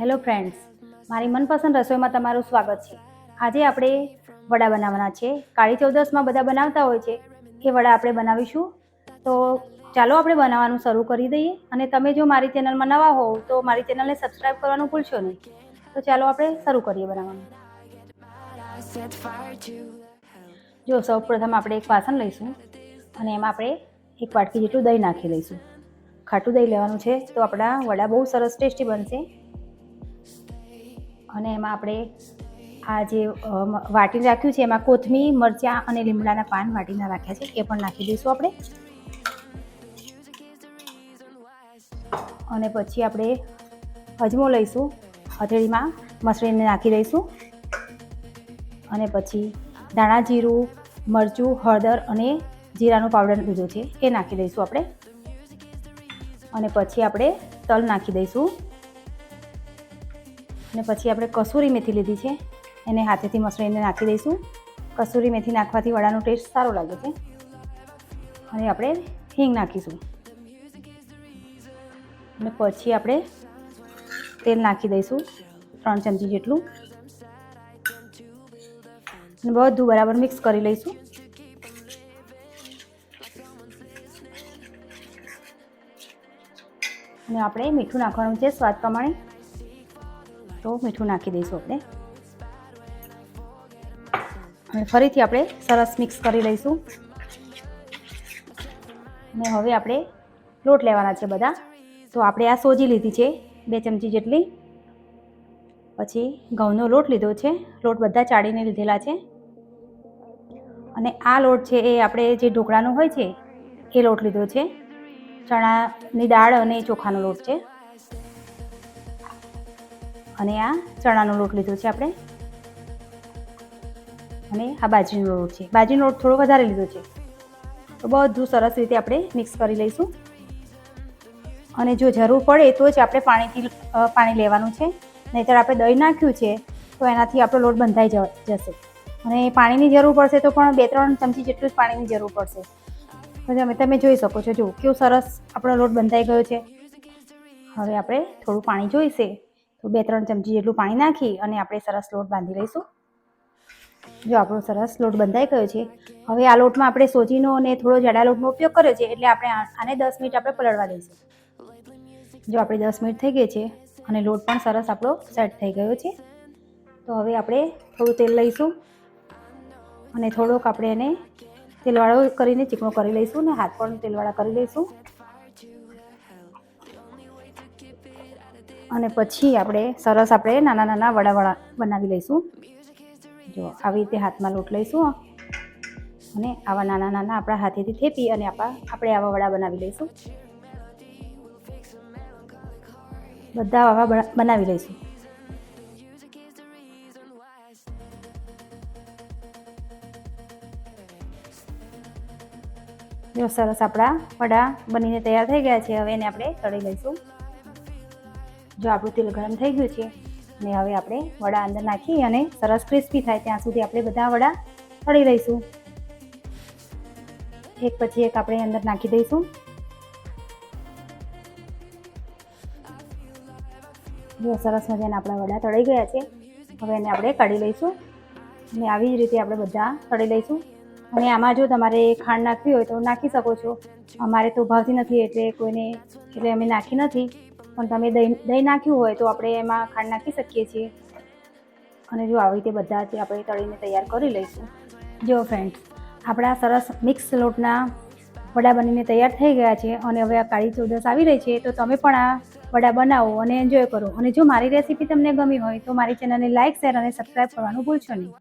Hello friends મારી મનપસંદ રસોઈમાં તમારું સ્વાગત છે. આજે આપણે વડા બનાવવાના છે. કાળી ચૌદસમાં બધા બનાવતા હોય છે. એ વડા આપણે બનાવીશું. તો ચાલો આપણે બનાવવાનું શરૂ કરી દઈએ. અને તમે જો મારી ચેનલમાં નવા હોવ, તો મારી ચેનલને સબસ્ક્રાઈબ કરવાનું ભૂલશો નહીં. તો ચાલો આપણે શરૂ કરીએ બનાવવાનું. જો સૌ પ્રથમ આપણે એક વાસણ લઈશું. અને એમાં આપણે એક વાટકી જેટલું દહીં નાખી લઈશું. ખાટું દહીં લેવાનું છે, તો આપણા વડા બહુ સરસ ટેસ્ટી બનશે. અને એમાં આપણે આ જે વાટીને રાખ્યું છે, એમાં કોથમીર, મરચાં અને લીમડાના પાન વાટીને રાખ્યા છે, એ પણ નાખી દઈશું આપણે. અને પછી આપણે અજમો લઈશું, હથેળીમાં મસળીને નાખી દઈશું. અને પછી ધાણા જીરું, મરચું, હળદર અને જીરાનો પાવડર લીધો છે, એ નાખી દઈશું આપણે. અને પછી આપણે તલ નાખી દઈશું. અને પછી આપણે કસૂરી મેથી લીધી છે. એને હાથેથી મસળીને નાખી દઈશું. કસૂરી મેથી નાખવાથી વડાનો ટેસ્ટ સારો લાગે છે. અને આપણે હિંગ નાખીશું. અને પછી આપણે તેલ નાખી દઈશું ત્રણ ચમચી જેટલું. બધું બરાબર મિક્સ કરી લઈશું. અને આપણે મીઠું નાખવાનું છે, સ્વાદ પ્રમાણે. તો મીઠું નાખી દઈશું આપણે. અને ફરીથી આપણે સરસ મિક્સ કરી લઈશું. અને હવે આપણે લોટ લેવાના છે બધા. તો આપણે આ સોજી લીધી છે, બે ચમચી જેટલી. પછી ઘઉંનો લોટ લીધો છે, લોટ બધા ચાળીને લીધેલા છે. અને આ લોટ છે એ આપણે જે ઢોકળાનો હોય છે, એ લોટ લીધો છે. ચણાની દાળ અને ચોખાનો લોટ છે. અને આ ચણાનો લોટ લીધો છે આપણે. અને આ બાજરીનો લોટ છે. બાજરીનો લોટ થોડો વધારે લીધો છે. તો બધું સરસ રીતે આપણે મિક્સ કરી લઈશું. અને જો જરૂર પડે તો જ આપણે પાણીથી પાણી લેવાનું છે. નહીંતર આપણે દહીં નાખ્યું છે, તો એનાથી આપણો લોટ બંધાઈ જશે. અને પાણીની જરૂર પડશે તો પણ બે ત્રણ ચમચી જેટલું જ પાણીની જરૂર પડશે. તમે તમે જોઈ શકો છો, જો કેવો સરસ આપણો લોટ બંધાઈ ગયો છે. હવે આપણે થોડું પાણી જોઈશે. તો બે ત્રણ ચમચી જેટલું પાણી નાખી અને આપણે સરસ લોટ બાંધી લઈશું. જો આપણો સરસ લોટ બંધાઈ ગયો છે. હવે આ લોટમાં આપણે સોજીનો અને થોડો જાડા લોટનો ઉપયોગ કર્યો છે, એટલે આપણે આને દસ મિનિટ આપણે પલળવા દઈશું. જો આપણે દસ મિનિટ થઈ ગઈ છે અને લોટ પણ સરસ આપણો સેટ થઈ ગયો છે. તો હવે આપણે થોડું તેલ લઈશું અને થોડોક આપણે એને તેલવાળો કરીને ચીકણો કરી લઈશું ને હાથ પણ તેલવાળા કરી લઈશું. અને પછી આપણે સરસ આપણે નાના નાના વડા વડા બનાવી લઈશું. જો આવી રીતે હાથમાં લોટ લઈશું અને આવા નાના નાના આપણા હાથેથી થેપી અને આપણા આપણે આવા વડા બનાવી લઈશું. બધા આવા બનાવી લઈશું. જો સરસ આપણા વડા બનીને તૈયાર થઈ ગયા છે. હવે એને આપણે તળી લઈશું. જો આપણું તેલ ગરમ થઈ ગયું છે ને હવે આપણે વડા અંદર નાખી અને સરસ ક્રિસ્પી થાય ત્યાં સુધી આપણે બધા વડા તળી લઈશું. એક પછી એક આપણે અંદર નાખી દઈશું. જો સરસ મજાના આપણા વડા તળી ગયા છે. હવે એને આપણે કાઢી લઈશું. અને આવી જ રીતે આપણે બધા તળી લઈશું. અને આમાં જો તમારે ખાંડ નાખવી હોય તો નાખી શકો છો. અમારે તો ભાવતી નથી એટલે કોઈને, એટલે અમે નાખી નથી. પણ તમે દહીં દહીં નાખ્યું હોય તો આપણે એમાં ખાંડ નાખી શકીએ છીએ. અને જો આવી રીતે બધા જે આપણે તળીને તૈયાર કરી લઈશું. જો ફ્રેન્ડ્સ આપણા સરસ મિક્સ લોટના વડા બનીને તૈયાર થઈ ગયા છે અને હવે આ કાળી ચૌદસ આવી રહી છે, તો તમે પણ આ વડા બનાવો અને એન્જોય કરો. અને જો મારી રેસીપી તમને ગમી હોય તો મારી ચેનલને લાઇક શેર અને સબસ્ક્રાઈબ કરવાનું ભૂલશો નહીં.